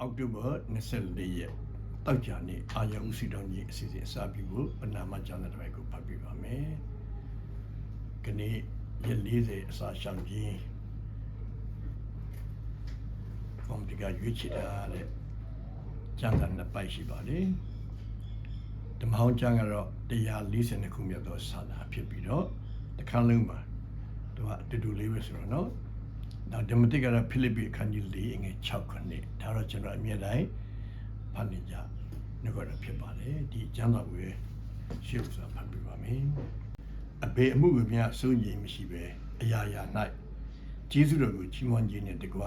အောက်တိုဘာ24ရက်တောက်ကြနေ့အာရုံဥစီတော်ကြီးအစီအစဉ်အစပြုဖို့ပဏာမကျမ်းတဲ့တစ်ပိုက်ကိုဖတ်ပြပါမယ်။ခနေ့ရက်40အစာရှောင်ခြင်းကွန်ပျူတာရွေးချယ်တာတဲ့ကျမ်းစာနှစ်ပိုက်ရှိပါလေ။ဓမ္မဟောင်းကျမ်းကတော့140ခုမြတ်သောစာလာဖြစ်ပြီးတော့တစ်ခါလုံးမှာသူကအတူတူလေးပဲဆိုတော့နော်။ နောက်ဓမ္မတိကတော့ဖိလိပ္ပိအခန်းကြီး၄အငယ်6ခုနှစ်ဒါတော့ကျွန်တော်အမြဲတမ်းဖတ်နေကြနှုတ်ရဖြစ်ပါလေဒီကျမ်းစာကိုရှေ့ဥစွာဖတ်ပြပါမယ်။အဘေအမှုကိုများစိုးရိမ်မရှိပဲအရာရာ၌ကျေးဇူးတော်ကိုချီးမွမ်းခြင်းနဲ့တကွ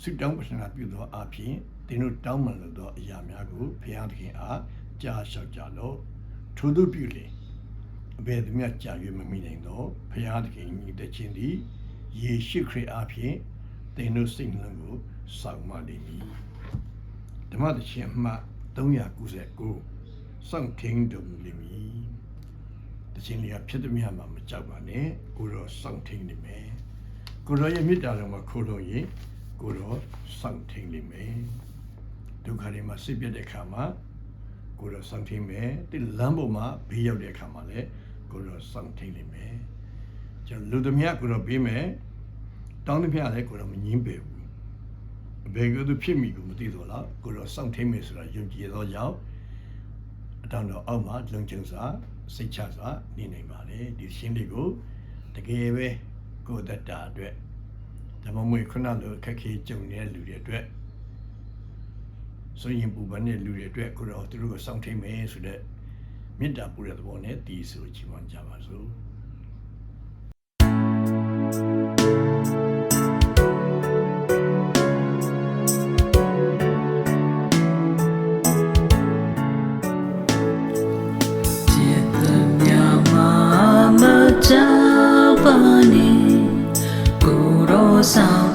ဆုတောင်းပတနာပြုသောအဖြစ်သင်တို့တောင်းပန်လိုသောအရာများကိုဘုရားသခင်အားကြားလျှောက်ကြလော့ထို့သို့ပြုလျင်အဘယ်သူမျှကြာ၍မမိနိုင်သောဘုရားသခင်ညီတဲ့ခြင်းသည် ယေရှုခရစ်အားဖြင့်သင်တို့စိတ်နှလုံးကိုစောင့်မလိမ့်မည်ဓမ္မသရှင်အမှတ်399စောင့်ထင်းတော်မူလိမ့်မည်တခြင်းလေးကဖြစ်သည်များမှာမကြောက်ပါနဲ့ကိုတော့စောင့်ထင်းနေမယ်ကိုတော့ရဲ့မေတ္တာတော်မှာခိုးလို့ရင်ကိုတော့စောင့်ထင်းနေမယ်ဒုက္ခတွေမှာစိတ်ပြတ်တဲ့အခါမှာကိုတော့စောင့်ထင်းမယ်ဒီလမ်းပေါ်မှာဘေးရောက်တဲ့အခါမှာလည်းကိုတော့စောင့်ထင်းနေမယ်ကျွန်တော်လူသမျှကိုတော့ပေးမယ် တောင်းသမျှလည်းကိုတော့မငင်းပေဘူးအဘယ်ကသူဖြစ်မိကိုမသိတော့လားကိုတော့စောင့်ထင်းမယ်ဆိုတာယုံကြည်သောကြောင့်အတောင်တော်အောက်မှာလုံခြုံစွာစိတ်ချစွာနေနိုင်ပါလေဒီရှင်းလေးကိုတကယ်ပဲကိုယ်တတ်တာအတွက်ဓမ္မမွေခုနလိုခက်ခဲကြုံနေတဲ့လူတွေအတွက်ဆိုရင်ပူပန်တဲ့လူတွေအတွက်ကိုတော့သူတို့ကိုစောင့်ထိန်မယ်ဆိုတဲ့မေတ္တာပူတဲ့သဘောနဲ့ဒီဆိုချီးမွမ်းကြပါစို့จิ ယ်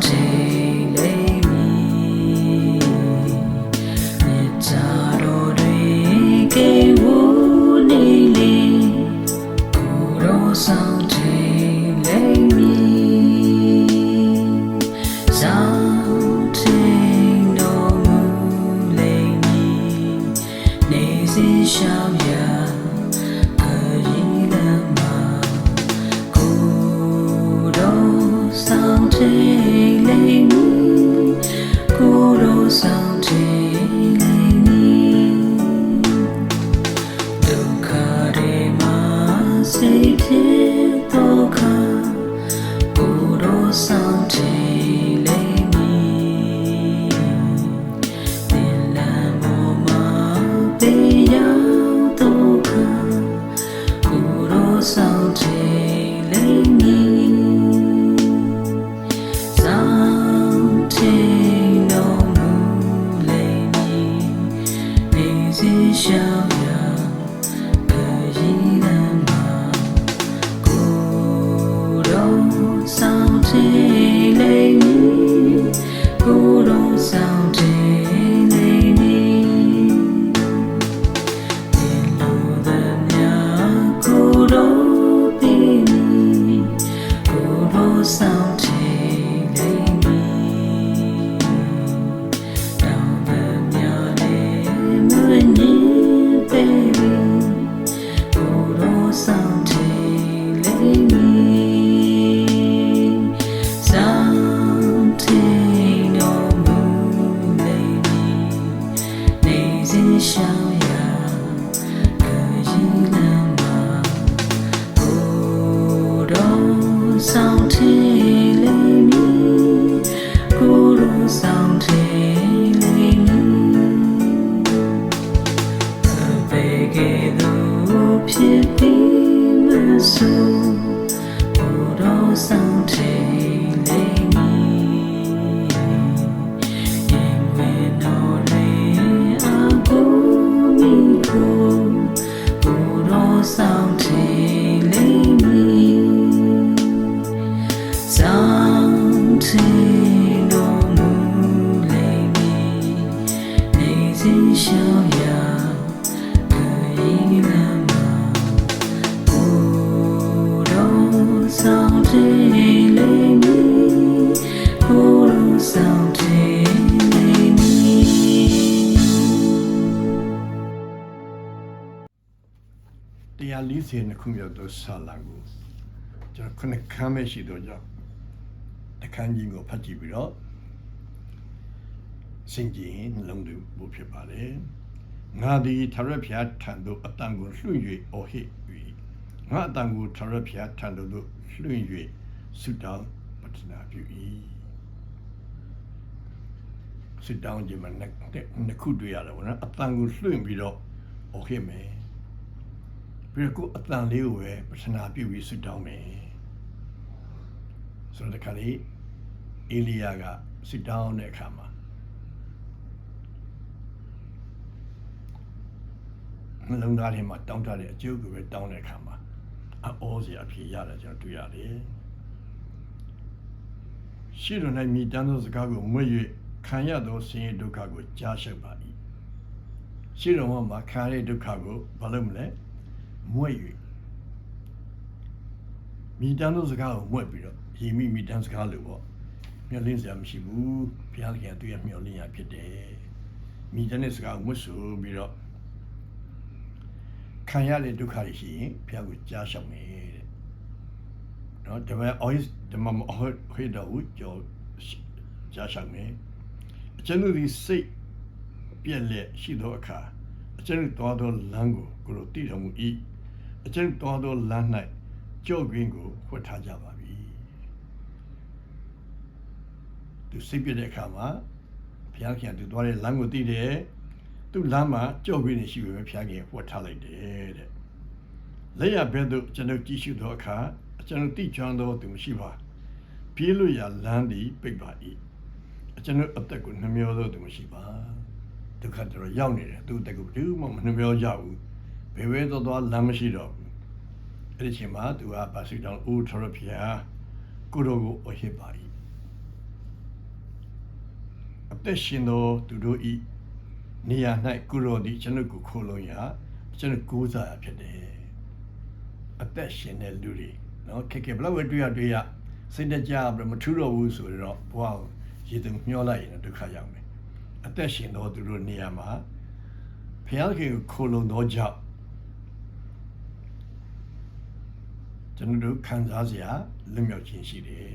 တော်ဆောင် 140ခုမြောက်သောဆာလံကိုကျွန်တော်ခုနှစ်ခန်းပဲရှိတော့ကြောင့်တခန်းကြီးကိုဖတ်ကြည့်ပြီးတော့စင်ကြင်နှလုံးသွင်းဖို့ဖြစ်ပါလေငါသည်ထရက်ဖျားထံသို့အတန်ကိုလွှင့်၍အော်ဟစ်၍ငါအတန်ကိုထရက်ဖျားထံသို့လွှင့်၍ဆုတောင်းပတနာပြု၏ဆုတောင်းခြင်းမှာနှစ်နှစ်ခုတွေ့ရတယ်ဗောနော်အတန်ကိုလွှင့်ပြီးတော့အော်ဟစ်မယ် ပြီးတော့ကိုယ်အတန်လေးကိုပဲပတနာပြုပြီးဆုတောင်းမယ်ဆိုတော့ဒီခါလေးအေလီယာကဆုတောင်းတဲ့အခါမှာနှလုံးသားထဲမှာတောင်းတတဲ့အကျိုးကိုပဲတောင်းတဲ့အခါမှာအောစရာအဖြစ်ရတယ်ကျွန်တော်တွေ့ရတယ်။ရှိတော်၌မိတမ်းသောစကားကိုမွေ့၍ခံရသောဆင်းရဲဒုက္ခကိုကြားရှုပ်ပါ၏။ရှိတော်မှာခံရတဲ့ဒုက္ခကိုဘာလို့မလဲ။ မွေ့၍မိတမ်းသောစကားကိုမွေ့ပြီးတော့ယီမိမိတမ်းစကားလို့ပေါ့။မျောလင်းစရာမရှိဘူး။ဘုရားခင်ကသူ့ရဲ့မျောလင်းရဖြစ်တယ်။မိတမ်းတဲ့စကားကိုမွတ်ဆိုပြီးတော့ခံရတဲ့ဒုက္ခတွေရှိရင်ဘုရားကိုကြားရှောက်မယ်တဲ့။နော်ဒါပေမဲ့ always ဒီမှာမဟုတ်ဟိတော့ဘူးကြောကြားရှောက်မယ်။အကျွန်ုပ်ဒီစိတ်ပြက်လက်ရှိသောအခါအကျွန်ုပ်တော်သောလမ်းကိုကိုလိုတည်တော်မူ၏။ အကျွန်ုပ်တော်သောလမ်း၌ကြော့ကွင်းကိုဖွက်ထားကြပါပြီ။သူစိတ်ပြက်တဲ့အခါမှာဘုရားခင်ကသူသွားတဲ့လမ်းကိုတည်တယ်။သူ့လမ်းမှာကြောက်ပြီးနေရှိပေမဲ့ဖျားခင်ဝတ်ထားလိုက်တယ်တဲ့လက်ရဘဲသို့ကျွန်ုပ်ကြည့်ရှုသောအခါကျွန်ုပ်တိချွမ်းသောသူမရှိပါပြေးလို့ရလမ်းသည်ပိတ်ပါ၏ကျွန်ုပ်အသက်ကိုနှမျောသောသူမရှိပါဒုက္ခတော့ရောက်နေတယ်သူ့အသက်ကိုဘယ်သူမှမနှမျောကြဘူး ဘယ်ဝဲတော့သွားလမ်းမရှိတော့ဘူးအဲ့ဒီချိန်မှာသူကပါစီတောင်ဦးထရဖျားကိုရောကိုအဟစ်ပါ၏အသက်ရှင်သောသူတို့ဤနေရာ၌ကုရောသည်ကျွန်ုပ်ကိုခိုးလုံးရာကျွန်ုပ်ကိုးစားရဖြစ်တယ်အသက်ရှင်တဲ့လူတွေနော်ခက်ခဲဘလောက်ပဲတွေ့ရတွေ့ရစိတ်တကြပြီးမထူးတော့ဘူးဆိုတော့ဘဝကိုရေတုံမျောလိုက်ရင်ဒုက္ခရောက်မယ်အသက်ရှင်တော့သူတို့နေရာမှာဘုရားခင်ကိုခိုးလုံးတော့ကြောင့် ကျွန်တော်တို့ခံစားစရာလွတ်မြောက်ခြင်းရှိတယ်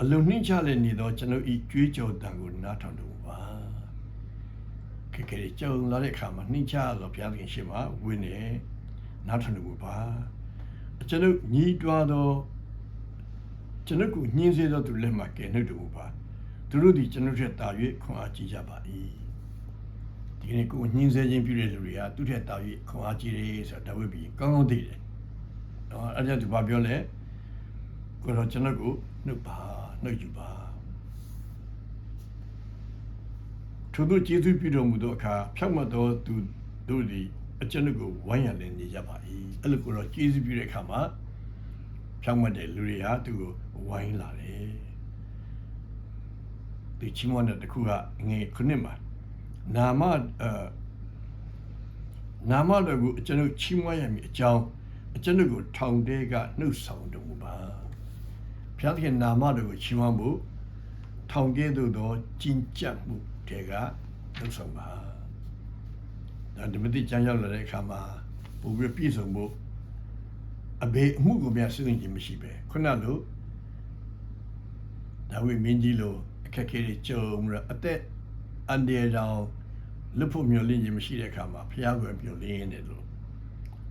အလုံးနှိမ့်ချလည်းနေတော့ကျွန်တော်ဤကြွေးကြော်တံကိုနားထောင်တော့ပါခက်ခဲကြုံလာတဲ့အခါမှာနှိမ့်ချတော့ဘုရားသခင်ရှေ့မှာဝင်းနေနောက်ထပ်လို့ပါကျွန်ုပ်ညီးတွားတော့ကျွန်ုပ်ကိုညှင်းစေသောသူလက်မှကယ်နှုတ်တော်ပါသူတို့သည်ကျွန်ုပ်ထက်တာ၍ခွန်အားကြီးကြပါ၏ဒီကနေ့ကိုညှင်းစေခြင်းပြုတဲ့လူတွေကသူထက်တာ၍ခွန်အားကြီးတယ်ဆိုတာဒါဝိပြီးကောင်းကောင်းသိတယ် နော်အဲ့ဒါသူဘာပြောလဲကိုတော့ကျွန်ုပ်ကိုနှုတ်ပါနှုတ်ယူပါထို့သောကျေးဇူးပြုတော်မူသောအခါဖြောင့်မတ်သောသူတို့သည်အကျွန်ုပ်ကိုဝိုင်းရန်လည်းနေကြပါ၏အဲ့လိုကိုတော့ကျေးဇူးပြုတဲ့အခါမှာဖြောင့်မတ်တဲ့လူတွေဟာသူ့ကိုဝိုင်းလာတယ်ဒီချီးမွမ်းတဲ့တစ်ခုကငယ်ခုနှစ်မှာနာမအဲနာမတော်ကိုအကျွန်ုပ်ချီးမွမ်းရမည်အကြောင်း အကျွန်ုပ်ကိုထောင်တဲကနှုတ်ဆောင်တော်မူပါဘုရားသခင်နာမတော်ကိုချီးမွမ်းဖို့ထောင်ကဲ့သို့သောကျင့်ကြံမှုတွေကလုံဆောင်ပါဒါဓမ္မတိကျမ်းရောက်လာတဲ့အခါမှာပုံပြီးပြည့်စုံဖို့အဘေအမှုကိုများစဉ်းစားခြင်းမရှိပဲခုနလိုဒါဝိမင်းကြီးလိုအခက်အခဲတွေကြုံရအသက်အန္တရာယ်တောင်လွတ်ဖို့မျှော်လင့်ခြင်းမရှိတဲ့အခါမှာဖျားကွယ်မျှော်လင့်နေတယ်လို့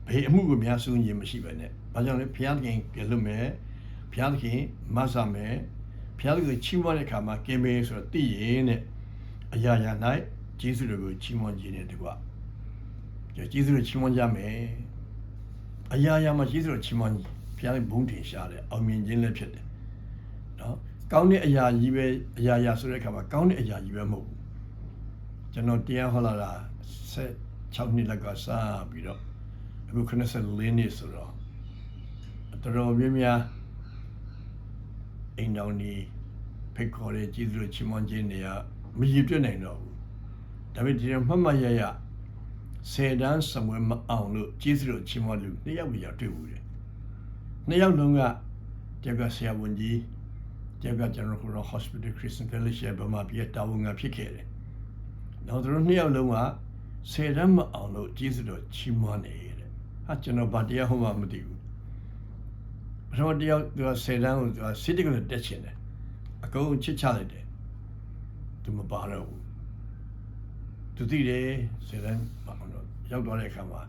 ဘေအမှုကိုများစဉ်းစားခြင်းမရှိပဲနဲ့ဘာကြောင့်လဲဖျားခင်ကလွတ်မယ်ဖျားခင်မဆာမယ်ဖျားကိုချီးမွမ်းတဲ့အခါမှာကင်မေဆိုတော့တည်ရင်တဲ့အရာရာ၌ဂျေစုတွေကိုချီးမွမ်းခြင်းနဲ့တကွဂျေစုတွေချီးမွမ်းကြမယ်အရာရာမှာဂျေစုတွေချီးမွမ်းဖျားဘုံထင်ရှားတယ်အောင်မြင်ခြင်းလည်းဖြစ်တယ်နော်ကောင်းတဲ့အရာကြီးပဲအရာရာဆိုတဲ့အခါမှာကောင်းတဲ့အရာကြီးပဲမဟုတ်ဘူးကျွန်တော်တရားဟောလာတာ16နှစ်လက်ကစပြီးတော့ အခု94နှစ်ဆိုတော့တော်တော်များများအိမ်တော်နေဖိတ်ခေါ်တဲ့ကျေးဇူးတော်ချီးမွမ်းခြင်းတွေကမရည်တွက်နိုင်တော့ဘူးဒါပေမဲ့ဒီတော့မှတ်မှတ်ရရဆယ်တန်းစမွေမအောင်လို့ကျေးဇူးတော်ချီးမွမ်းလူနှစ်ယောက်ပဲရောက်တွေ့ဘူးတယ်နှစ်ယောက်လုံးကတယောက်ကဆရာဝန်ကြီးတယောက်ကကျွန်တော်တို့ Hospital Christian Fellowship ဘမှာပြတာဝန်ကဖြစ်ခဲ့တယ်နောက်သူတို့နှစ်ယောက်လုံးကဆယ်တန်းမအောင်လို့ကျေးဇူးတော်ချီးမွမ်းနေတဲ့ ဟာကျွန်တော်ဘာတရားဟောမှမသိဘူးပထမတရားသူက10တန်းကိုသူကစစ်တက်ကတက်ချင်တယ်အကုန်ချစ်ချလိုက်တယ်သူမပါတော့ဘူးသူသိတယ်10တန်းဘာလို့ရောက်သွားတဲ့အခါမှာ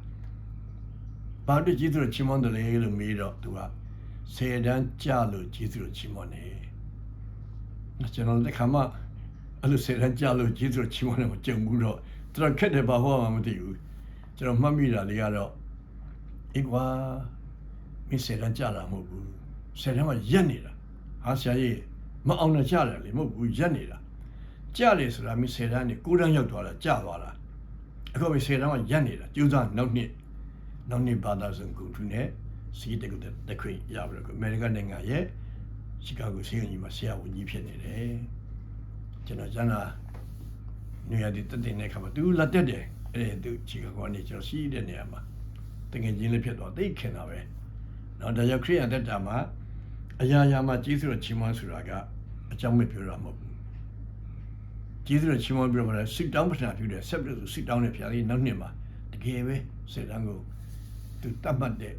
ဘာလို့ကြီးသူချီးမွမ်းတယ်လဲလို့မေးတော့သူက10တန်းကြလို့ကြီးသူချီးမွမ်းတယ်ကျွန်တော်လက်ခါမှအဲ့လို10တန်းကြလို့ကြီးသူချီးမွမ်းတယ်မကြုံဘူးတော့တော်တော်ခက်တယ်ဘာဟောမှမသိဘူးကျွန်တော်မှတ်မိတာလေးကတော့ အေးကွာမင်းဆယ်တန်းကြတာမဟုတ်ဘူးဆယ်တန်းကရက်နေတာဟာဆရာကြီးမအောင်နဲ့ကြတယ်လေမဟုတ်ဘူးရက်နေတာကြတယ်ဆိုတာမင်းဆယ်တန်းနေကိုးတန်းရောက်သွားတာကြသွားတာအခုမင်းဆယ်တန်းကရက်နေတာကျူးစားနောက်နှစ်နောက်နှစ်ဘာသာစံကုန်ထူးနဲ့စီးတက်ကတခွင့်ရပါတော့အမေရိကန်နိုင်ငံရဲ့ရှီကာဂိုဆေးရုံကြီးမှာဆရာဝန်ကြီးဖြစ်နေတယ်ကျွန်တော်ကျန်တာနေရာဒီတက်တဲ့နေခါမှာသူလာတက်တယ်အဲ့ဒီသူရှီကာဂိုကနေကျွန်တော်စီးတဲ့နေရာမှာ တငယ်ချင်းလည်းဖြစ်တော့သိခင်တာပဲနော်ဒါကြောင့်ခရိယန်တက်တာမှာအရာရာမှာကျေးဇူးတော်ချီးမွမ်းဆိုတာကအကြောင်းမပြောတာမဟုတ်ဘူးကျေးဇူးတော်ချီးမွမ်းပြောမှာလဲစစ်တောင်းပတနာပြုတယ်ဆက်ပြီးဆိုစစ်တောင်းတဲ့ဖျားလေးနောက်နှစ်မှာတကယ်ပဲစစ်တမ်းကိုသူတတ်မှတ်တဲ့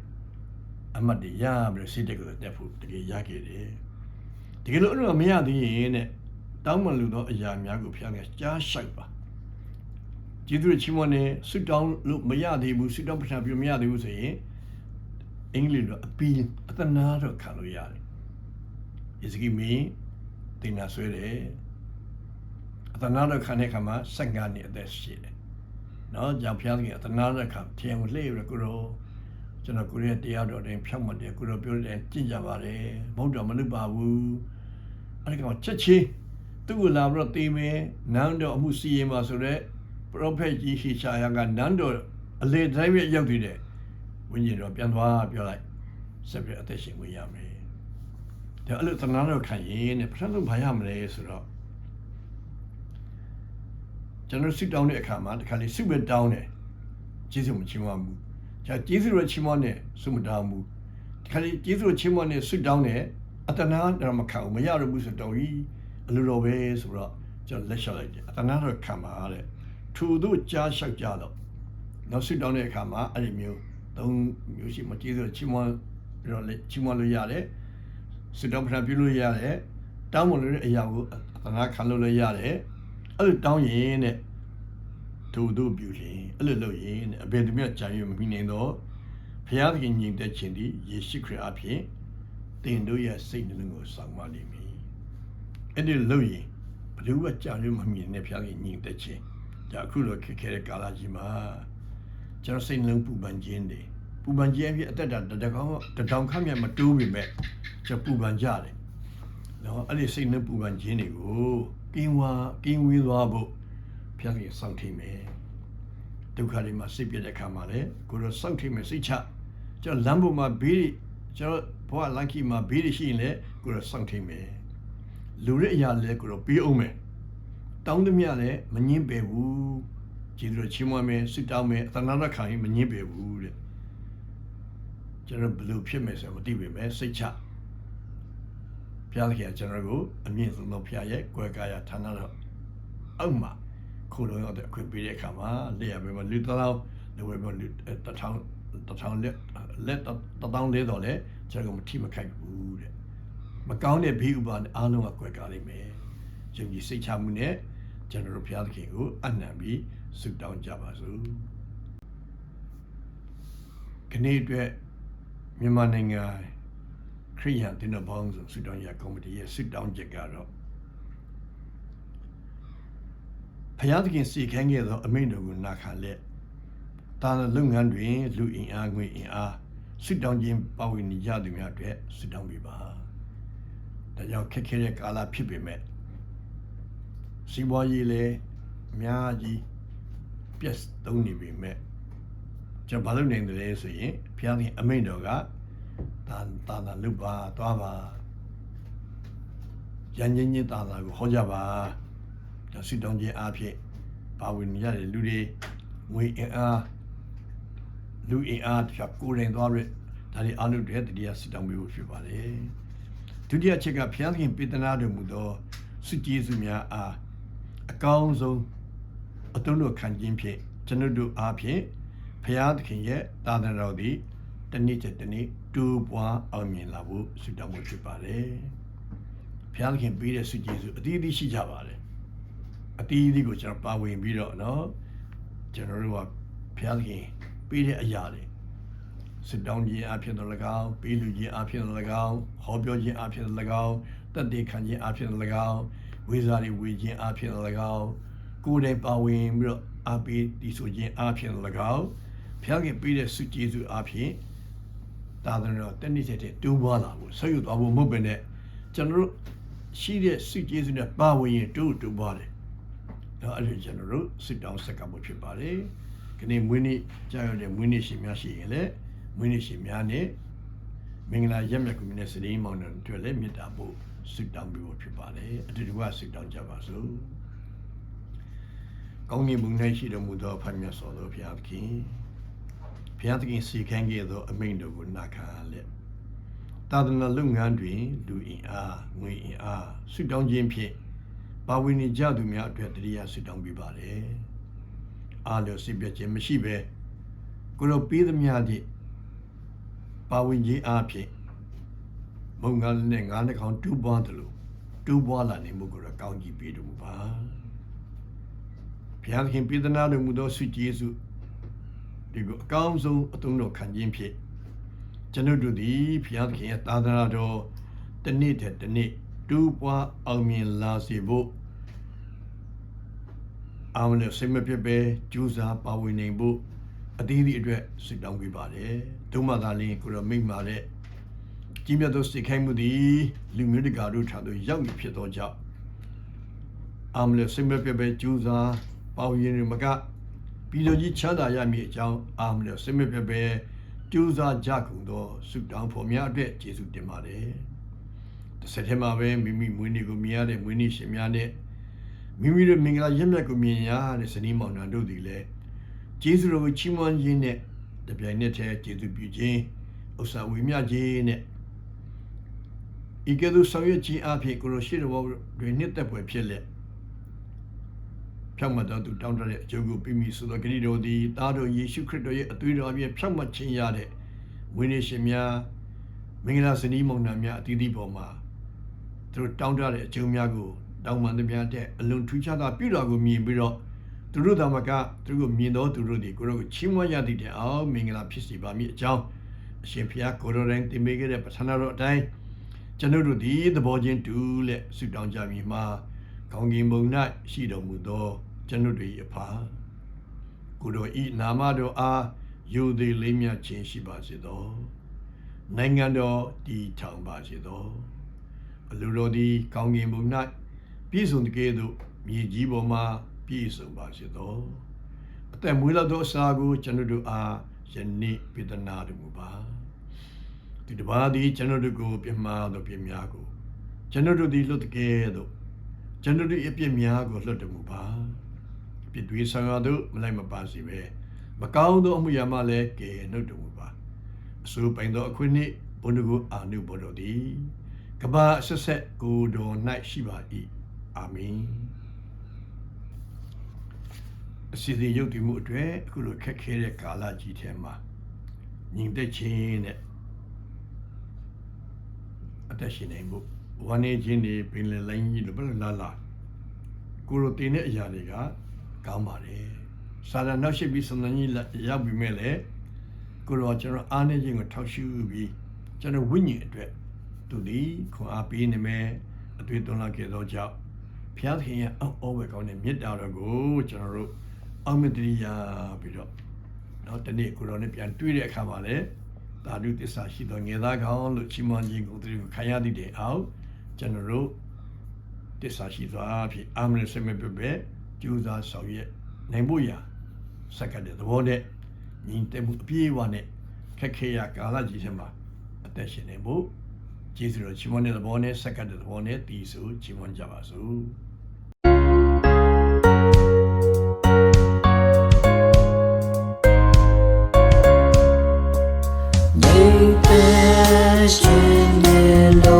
အမှတ်တွေရပြီးစစ်တက်ကိုတက်ဖို့တကယ်ရခဲ့တယ်တကယ်လို့အဲ့လိုမရသေးရင်တဲ့တောင်းမလို့သောအရာများကိုဖျားကကြားဆိုင်ပါ ကျေးဇူးချီးမွမ်းနေဆွတောင်းလို့မရသေးဘူးဆွတောင်းပထမပြုမရသေးဘူးဆိုရင်အင်္ဂလိပ်လိုအပီးအတနာတော့ခံလို့ရတယ်။ဣဇဂီမင်းတင်နာဆွဲတယ်အတနာတော့ခံတဲ့ခါမှာ15နှစ်အသက်ရှိတယ်။နော်ကြောင်ဖျားတဲ့အတနာတော့ခံထင်ကိုလှည့်ရကိုရောကျွန်တော်ကိုရီးယားတရားတော်တင်ဖြောက်မှတ်တယ်ကိုရောပြောတယ်ကြင်ကြပါတယ်မဟုတ်တော့မလုပ်ပါဘူးအဲ့ဒီကောင်ချက်ချင်းသူ့ကိုလာပြီးတော့တေးမယ်နန်းတော်အမှုစီရင်ပါဆိုတော့ ပရောဖက်ကြီးဟေရှာယကနန်းတော်အလေတိုင်းပဲရောက်သေးတယ်ဝိညာဉ်တော်ပြန်သွားပြောလိုက်ဆက်ပြီးအသက်ရှင်ဝင်ရမယ်ဒါအဲ့လိုသနာတော်ခံရင်တဲ့ပထမဆုံးဘာရမလဲဆိုတော့ကျွန်တော်စစ်တောင်းတဲ့အခါမှာတခါလေစစ်ပဲတောင်းတယ်ကျေးဇူးမချီးမွမ်းဘူးじゃကျေးဇူးတော်ချီးမွမ်းတယ်စုမတောင်းဘူးတခါလေကျေးဇူးတော်ချီးမွမ်းတယ်စစ်တောင်းတယ်အတနာတော့မခံဘူးမရတော့ဘူးဆိုတော့ကြီးအလိုတော်ပဲဆိုတော့ကျွန်တော်လက်လျှော့လိုက်တယ်အတနာတော့ခံပါတဲ့ ထို့သို့ကြားလျှောက်ကြတော့နောက်ဆွတောင်းတဲ့အခါမှာအဲ့ဒီမျိုးသုံးမျိုးရှိမကျေးဇူးချီးမွမ်းပြီးတော့လေချီးမွမ်းလို့ရတယ်ဆွတောင်းဖျားပြုလို့ရတယ်တောင်းမလို့တဲ့အရာကိုအသနာခံလို့လည်းရတယ်အဲ့လိုတောင်းရင်တဲ့ထို့သို့ပြုရင်အဲ့လိုလုပ်ရင်တဲ့အဘယ်တမျှကြာရမပြီးနိုင်တော့ဘုရားသခင်ညီတဲ့ခြင်းဒီယေရှုခရစ်အဖြစ်တင်တို့ရဲ့စိတ်နှလုံးကိုဆောင်ပါလိမ့်မည်အဲ့ဒီလုပ်ရင်ဘယ်သူမှကြာရမမီနဲ့ဘုရားသခင်ညီတဲ့ခြင်း ဒါအခုလိုခက်ခဲတဲ့ကာလကြီးမှာကျွန်တော်စိတ်နှလုံးပူပန်ခြင်းတွေပူပန်ခြင်းအဖြစ်အသက်တာတကောင်တတောင်ခန့်မြတ်မတိုးပေမဲ့ကျွန်တော်ပူပန်ကြတယ်နော်အဲ့ဒီစိတ်နှလုံးပူပန်ခြင်းတွေကိုကင်းဝါကင်းဝေးသွားဖို့ဖျက်ပြီးစောင့်ထိမယ်ဒုက္ခတွေမှာစိတ်ပြတဲ့ခါမှာလေကိုယ်တော့စောင့်ထိမယ်စိတ်ချကျွန်တော်လမ်းပေါ်မှာဘေးကျွန်တော်ဘဝလမ်းခီမှာဘေးရှိရင်လေကိုယ်တော့စောင့်ထိမယ်လူရဲ့အရာလေကိုယ်တော့ပြီးအောင်မယ် တောင်းသမျှလည်းမငင်းပယ်ဘူးကျေးဇူးတော်ချီးမွမ်းမယ်ဆုတောင်းမယ်အသနာတော်ခံရင်မငင်းပယ်ဘူးတဲ့ကျွန်တော်ဘယ်လိုဖြစ်မယ်ဆိုတော့မသိပေမဲ့စိတ်ချဘုရားသခင်ကကျွန်တော်ကိုအမြင့်ဆုံးသောဘုရားရဲ့ကွယ်ကာယဌာနတော်အောက်မှာခိုးလုံးရောက်တဲ့အခွင့်ပေးတဲ့အခါမှာလက်ရပဲမလူတထောင်လူဝဲမလူတထောင်တထောင်လက်လက်တထောင်လေးတော့လေကျွန်တော်ကမထိမခိုက်ဘူးတဲ့မကောင်းတဲ့ဘေးဥပါဒ်အားလုံးကကွယ်ကာလိမ့်မယ်ယုံကြည်စိတ်ချမှုနဲ့ ကျွန်တော်တို့ဘုရားသခင်ကိုအနံပြီးဆုတောင်းကြပါစို့ခနေ့အတွက်မြန်မာနိုင်ငံခရိယန်တင်တော်ဘောင်းဆိုဆုတောင်းရကော်မတီရဲ့ဆုတောင်းချက်ကတော့ဘုရားသခင်စီခိုင်းခဲ့သော အမိန့်တော်ကိုနာခံလက်တာလုပ်ငန်းတွင် လူအင်အားငွေအင်အားဆုတောင်းခြင်းပါဝင်နေကြသူများအတွက်ဆုတောင်းပေးပါဒါကြောင့်ခက်ခဲတဲ့ကာလဖြစ်ပေမဲ့ စီးပွားရေးလည်းအများကြီးပြက်သုံးနေပြီမဲ့ကျွန်တော်ဘာလို့နေတယ်လဲဆိုရင်ဘုရားသခင်အမိန့်တော်ကတာတာတာလုပါသွားပါရန်ချင်းချင်းတာတာကိုဟောကြပါဒါစစ်တောင်းခြင်းအားဖြင့်ပါဝင်ရတဲ့လူတွေငွေအင်အားလူအင်အားတစ်ကိုယ်တိုင်သွားရဒါတွေအားလုံးတွေတတိယစစ်တောင်းပေးဖို့ဖြစ်ပါတယ်ဒုတိယချက်ကဘုရားသခင်ပေးသနာတော်မူသောစုကြည်စုများအား အကောင်းဆုံးအတုလို့ခံခြင်းဖြင့်ကျွန်ုပ်တို့အားဖြင့်ဘုရားသခင်ရဲ့သာသနာတော်သည်တနေ့တစ်တနေ့တူပွားအောင်မြင်လာဖို့ဆုတောင်းဖို့ဖြစ်ပါတယ်။ဘုရားသခင်ပေးတဲ့ဆုကျေးဇူးအသီးသီးရှိကြပါတယ်။အသီးသီးကိုကျွန်တော်ပါဝင်ပြီးတော့နော်ကျွန်တော်တို့ကဘုရားသခင်ပေးတဲ့အရာတွေစတောင်းခြင်းအဖြစ်တော်၎င်းပေးလူခြင်းအဖြစ်တော်၎င်းဟောပြောခြင်းအဖြစ်တော်၎င်းတတ်တည်ခံခြင်းအဖြစ်တော်၎င်း ဝိဇ္ဇာတွေဝေခြင်းအဖြစ်တော်၎င်းကိုယ်တိုင်ပါဝင်ပြီးတော့အပေးတည်ဆိုခြင်းအဖြစ်တော်၎င်းဖျားခင်ပေးတဲ့ဆုကျေးဇူးအဖြစ်သာသနာတော်တနည်းတဲ့တူပွားလာဖို့ဆက်ယူသွားဖို့မဟုတ်ပဲနဲ့ကျွန်တော်တို့ရှိတဲ့ဆုကျေးဇူးနဲ့ပါဝင်ရင်တူတူပွားတယ်တော့အဲ့ဒီကျွန်တော်တို့စစ်တောင်းဆက်ကမှုဖြစ်ပါတယ်ခဏမွေးနေ့ကြာရတဲ့မွေးနေ့ရှင်များရှိရင်လည်းမွေးနေ့ရှင်များနဲ့မင်္ဂလာရက်မြတ်ကုမင်းနဲ့စတိမောင်တို့တွေ့လည်းမေတ္တာပို့ ဆုတောင်းပြီးဖို့ဖြစ်ပါတယ်အတူတူကဆုတောင်းကြပါစို့ကောင်းကင်ဘုံ၌ရှိတော်မူသောဖခင်မြတ်စွာသောဘုရားသခင်ဘုရားသခင်စီခံခဲ့သောအမိန့်တော်ကိုနာခံရလက်သာသနာလုပ်ငန်းတွင်လူအင်အားငွေအင်အားဆုတောင်းခြင်းဖြင့်ပါဝင်နေကြသူများအတွက်တရားဆုတောင်းပေးပါတယ်အားလျော်စိတ်ပြည့်ခြင်းမရှိဘဲကိုလိုပေးသမျှသည့်ပါဝင်ခြင်းအဖြစ် မုံငါနဲ့ငါးနှကောင်တူးပွားတယ်လို့တူးပွားလာနေမှုကိုတော့ကောင်းကြည့်ပေးတော်မူပါဘုရားခင်ပြည်သနာတော်မူသောဆုကျေးဇူးဒီကိုအကောင်းဆုံးအသုံးတော်ခံခြင်းဖြင့်ကျွန်ုပ်တို့သည်ဘုရားသခင်ရဲ့သာသနာတော်တစ်နေ့တည်းတစ်နေ့တူးပွားအောင်မြင်လာစေဖို့အောင်လည်းစိတ်မပြတ်ပဲကြိုးစားပါဝင်နိုင်ဖို့အသီးသီးအတွက်ဆုတောင်းပေးပါတယ်ဒုမသာလင်းကိုရောမိတ်မာတဲ့ ကြီးမြတ်သောစိတ်ခိုင်းမှုသည်လူမျိုးတကာတို့ထံသို့ရောက်နေဖြစ်သောကြောင့်အောင်လည်းစိတ်မပြတ်ပဲကြိုးစားပါဝင်ရမကပြည်သူကြီးချမ်းသာရမည်အကြောင်းအောင်လည်းစိတ်မပြတ်ပဲကြိုးစားကြကုန်သောဆုတောင်းဖို့များအတွက်ကျေးဇူးတင်ပါတယ်တစ်ဆက်တည်းမှာပဲမိမိမွေးနေ့ကိုမြင်ရတဲ့မွေးနေ့ရှင်များနဲ့မိမိတို့မင်္ဂလာရက်မြတ်ကိုမြင်ရတဲ့ဇနီးမောင်နှံတို့သည်လည်းကျေးဇူးတော်ကိုချီးမွမ်းခြင်းနဲ့တပြိုင်နက်တည်းကျေးဇူးပြုခြင်းဥစ္စာဝေမျှခြင်းနဲ့ ဤကဲ့သို့ဆောင်ရွက်ခြင်းအဖြစ်ကိုလိုရှိတော်တွင်နှစ်သက်ဖွယ်ဖြစ်လက်ဖြောင့်မတ်တော်သူတောင်းတတဲ့အကျိုးကိုပြီးပြီဆိုသောဂရုတော်သည်သားတော်ယေရှုခရစ်တော်ရဲ့အသွေးတော်အပြည့်ဖြောင့်မတ်ခြင်းရတဲ့ဝိနည်းရှင်များမင်္ဂလာဇနီးမောင်နှံများအသီးသီးပေါ်မှာသူတို့တောင်းတတဲ့အကျိုးများကိုတောင်းပန်သမျှတဲ့အလွန်ထူးခြားသောပြုတော်ကိုမြင်ပြီးတော့သူတို့သာမကသူတို့ကိုမြင်တော်သူတို့ဒီကိုယ်တော်ကိုချီးမွမ်းရသည့်တဲ့အောင်မင်္ဂလာဖြစ်စီပါမည်အကြောင်းအရှင်ဖျားကိုယ်တော်တိုင်တင်ပေးခဲ့တဲ့ပထနာတော်အတိုင်း ကျွန်ုပ်တို့ဒီသဘောချင်းတူလက်ဆုတောင်းကြမည်မှာကောင်းကင်ဘုံ၌ရှိတော်မူသော ကျွန်ုပ်တို့၏အဖာကိုယ်တော်ဤနာမတော်အားယုသေးလေးမြတ်ခြင်းရှိပါစေသောနိုင်ငံတော်တည်ထောင်ပါစေသောအလိုတော်သည်ကောင်းကင်ဘုံ၌ပြည့်စုံတကယ်သို့မြေကြီးပေါ်မှာပြည့်စုံပါစေသောအသက်မွေးလောက်သောအစာကိုကျွန်ုပ်တို့အားယနေ့ပိဒနာတော်မူပါ ဒီတပါးသည်ကျွန်ုပ်တို့ကိုပြမှားသောပြများကိုကျွန်ုပ်တို့သည်လွတ်တကယ်သို့ကျွန်ုပ်တို့အပြစ်များကိုလွတ်တော်မူပါအပြစ်တွေဆောင်ရသို့မလိုက်မပါစေပဲမကောင်းသောအမှုရာမှလည်းကယ်နှုတ်တော်မူပါအစိုးပိုင်သောအခွင့်နှင့်ဘုန်းတော်ကိုအာနုဘော်တော်သည်ကဘာအဆက်ဆက်ကိုတော်၌ရှိပါ၏အာမင်အစီအစဉ်ရုပ်တည်မှုအတွေ့အခုလိုခက်ခဲတဲ့ကာလကြီးထဲမှာညီသက်ခြင်းနဲ့ အသက်ရှင်နိုင်ဖို့ဝမ်းနေခြင်းတွေပင်လယ်လိုင်းကြီးလိုဘယ်လာလာကိုလိုတင်တဲ့အရာတွေကကောင်းပါတယ်စာရနောက်ရှိပြီးစံနကြီးရောက်ပြီးမဲ့လေကိုလိုကျွန်တော်အားနေခြင်းကိုထောက်ရှုပြီးကျွန်တော်ဝိညာဉ်အတွက်သူဒီခွန်အားပေးနေမယ်အတွေ့အကြုံလာခဲ့သောကြောင့်ဘုရားသခင်ရဲ့အောက်အောဝဲကောင်းတဲ့မေတ္တာတော်ကိုကျွန်တော်တို့အောင်မတရိယာပြီးတော့တော့ဒီနေ့ကိုလိုနဲ့ပြန်တွေ့တဲ့အခါမှာလည်း သာဓုတစ္ဆာရှိသောငယ်သားကောင်းလို့ချီးမွမ်းခြင်းကိုသူတို့ခံရသည့်တဲ့အောက်ကျွန်တော်တို့တစ္ဆာရှိသောအဖြစ်အာမရစမေပပဲကျူးစာဆောင်ရွက်နိုင်ဖို့ရာစက္ကတဲ့သဘောနဲ့ညီတဲ့မှုအပြည့်အဝနဲ့ခက်ခဲရကာလကြီးထဲမှာအသက်ရှင်နေဖို့ကျေးဇူးတော်ချီးမွမ်းတဲ့သဘောနဲ့စက္ကတဲ့သဘောနဲ့တည်ဆိုချီးမွမ်းကြပါစို့ Christian, dear Lord.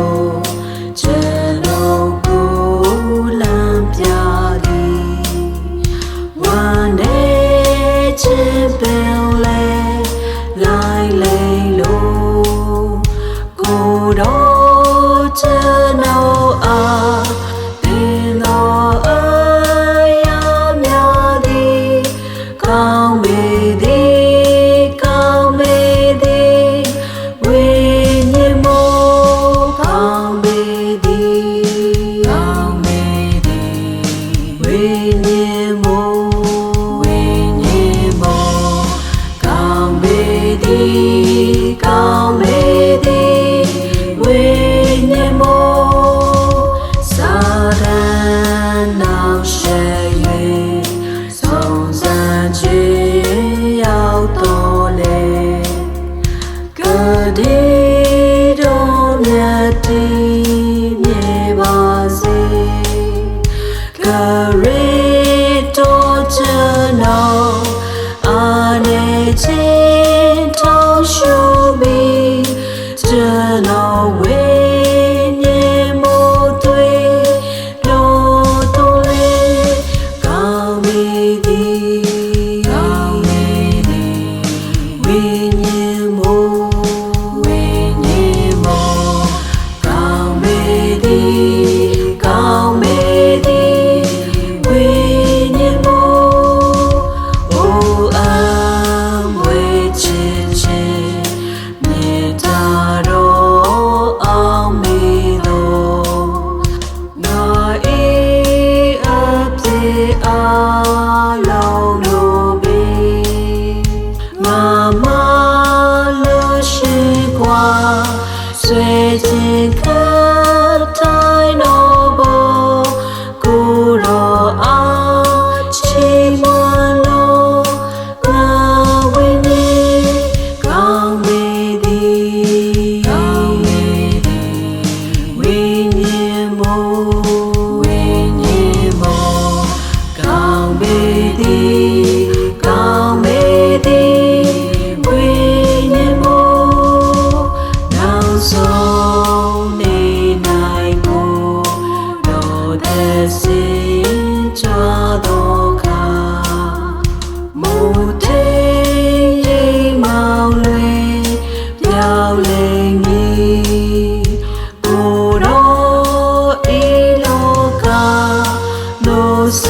လို့စ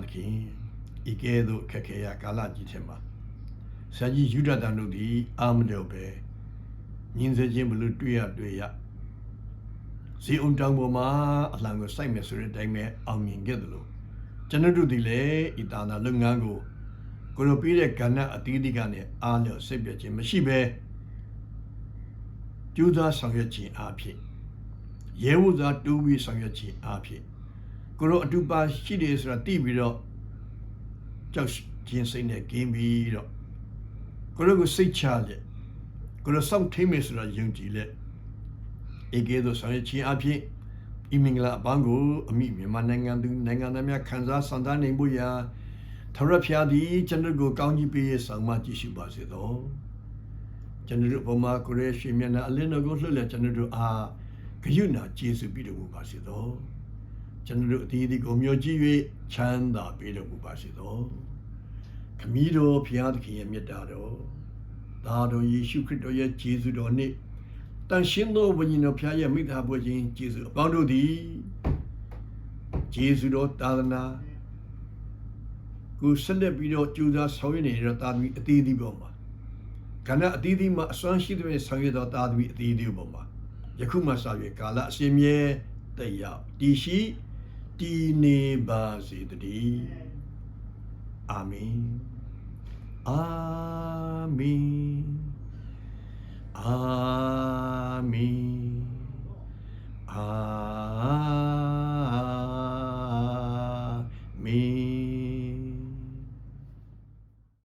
သောဘုရားသခင်ဤကဲ့သို့ခက်ခဲရကာလကြီးထင်မှာဆရာကြီးယူဒတန်တို့သည် အာမတော်ပဲညင်စေခြင်းဘလို့တွေ့ရတွေ့ရဇီအုံတောင်ပေါ်မှာအလံကိုစိုက်မယ်ဆိုတဲ့အတိုင်းပဲအောင်မြင်ခဲ့သလိုကျွန်တော်တို့ဒီလည်းဤတာနာလုပ်ငန်းကိုကိုလိုပြီးတဲ့ကဏ္ဍအသီးသီးကနေအားလျော်စိတ်ပြခြင်းမရှိဘဲကျူးသားဆောင်ရွက်ခြင်းအဖြစ်ရဲဝသားတူးပြီးဆောင်ရွက်ခြင်းအဖြစ် ကိုရောအတူပါရှိတယ်ဆိုတာသိပြီးတော့ကြောက်ခြင်းစိတ်နဲ့ဂင်းပြီးတော့ကိုရောကိုစိတ်ချလက်ကိုရောစောင့်ထိမ့်မယ်ဆိုတာယုံကြည်လက်ဧကဲသို့ဆောင်ရွက်ခြင်းအဖြစ်ဤမင်္ဂလာအပန်းကိုအမိမြန်မာနိုင်ငံသူနိုင်ငံသားများခံစားဆန္ဒနိုင်ဖို့ရာထရဖျားသည်ကျွန်တော်ကိုကောင်းကြီးပေးရဆောင်မကြည့်ရှုပါစေသောကျွန်တော်တို့ဘုံမှာကိုရဲရှင်မျက်နှာအလင်းတော်ကိုလှည့်လည်ကျွန်တော်တို့အားဂရုဏာကျေးဇူးပြုတော်မူပါစေသော ကျွန်တော်တို့အသီးသီးကိုမျှော်ကြည့်၍ချမ်းသာပေးတော်မူပါစေသောခမည်းတော်ဘုရားသခင်ရဲ့မြတ်တာတော်သားတော်ယေရှုခရစ်တော်ရဲ့ကျေးဇူးတော်နှင့်တန်ရှင်းသောဝိညာဉ်တော်ဘုရားရဲ့မိသားပွဲခြင်းကျေးဇူးအပေါင်းတို့သည်ကျေးဇူးတော်သာသနာကိုဆက်လက်ပြီးတော့ကြိုးစားဆောင်ရွက်နေတဲ့တာသမီအသီးသီးပေါ်မှာကဏ္ဍအသီးသီးမှာအစွမ်းရှိတဲ့ဆောင်ရွက်သောတာသမီအသီးသီးပေါ်မှာယခုမှစ၍ကာလအစဉ်မြဲတက်ရောက်တည်ရှိ တည်နေပါစေတ